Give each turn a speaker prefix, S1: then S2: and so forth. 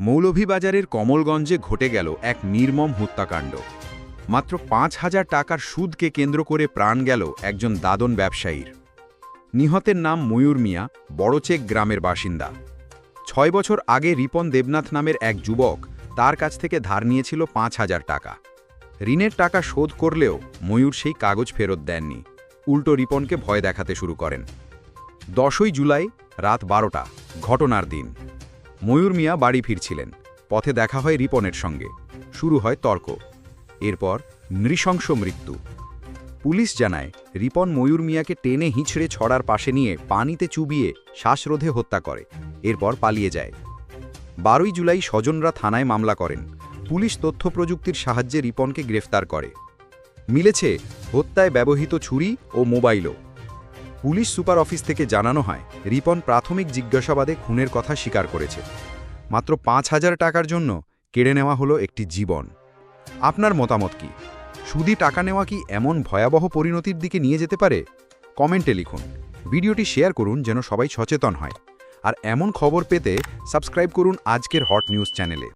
S1: মৌলভীবাজারের কমলগঞ্জে ঘটে গেল এক নির্মম হত্যাকাণ্ড। মাত্র পাঁচ হাজার টাকার সুদকে কেন্দ্র করে প্রাণ গেল একজন দাদন ব্যবসায়ীর। নিহতের নাম ময়ূর মিয়া, বড়চেক গ্রামের বাসিন্দা। ছয় বছর আগে রিপন দেবনাথ নামের এক যুবক তার কাছ থেকে ধার নিয়েছিল পাঁচ হাজার টাকা। ঋণের টাকা শোধ করলেও ময়ূর সেই কাগজ ফেরত দেননি। উল্টো রিপনকে ভয় দেখাতে শুরু করেন। দশই জুলাই রাত বারোটা, ঘটনার দিন। ময়ূর মিয়া বাড়ি ফিরছিলেন। পথে দেখা হয় রিপনের সঙ্গে। শুরু হয় তর্ক। এরপর নৃশংস মৃত্যু। পুলিশ জানায়, রিপন ময়ূর মিয়াকে টেনে হিঁচড়ে ছড়ার পাশে নিয়ে পানিতে চুবিয়ে শ্বাসরোধে হত্যা করে। এরপর পালিয়ে যায়। বারোই জুলাই স্বজনরা থানায় মামলা করেন। পুলিশ তথ্য প্রযুক্তির সাহায্যে রিপনকে গ্রেফতার করে। মিলেছে, হত্যায় ব্যবহৃত ছুরি ও মোবাইলও। পুলিশ সুপার অফিস থেকে জানানো হয়, রিপন প্রাথমিক জিজ্ঞাসাবাদে খুনের কথা স্বীকার করেছে। মাত্র পাঁচ হাজার টাকার জন্য কেড়ে নেওয়া হলো একটি জীবন। আপনার মতামত কি? সুদি টাকা নেওয়া কি এমন ভয়াবহ পরিণতির দিকে নিয়ে যেতে পারে? কমেন্টে লিখুন। ভিডিওটি শেয়ার করুন যেন সবাই সচেতন হয়। আর এমন খবর পেতে সাবস্ক্রাইব করুন আজকের হট নিউজ চ্যানেলে।